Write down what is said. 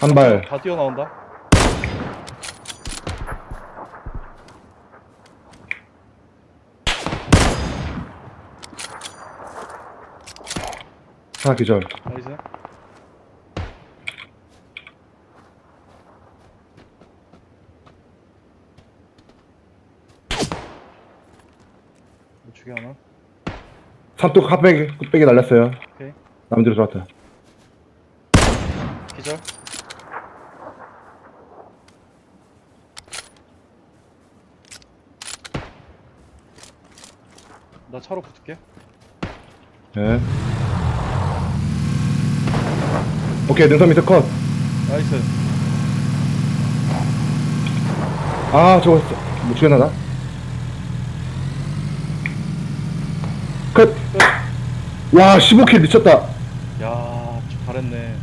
한 발. 다 뛰어나온다. 하나 기절. 나이스. 우측에 하나. 삼뚝 핫백이, 뚝배기 날렸어요. 오케이. 남대로 들어왔다. 기절. 나 차로 붙을게. 네. 오케이, 능선 밑에 컷. 나이스. 아, 저거, 못 죽였나, 나? 컷! 끝. 와, 15킬 미쳤다. 야, 잘했네.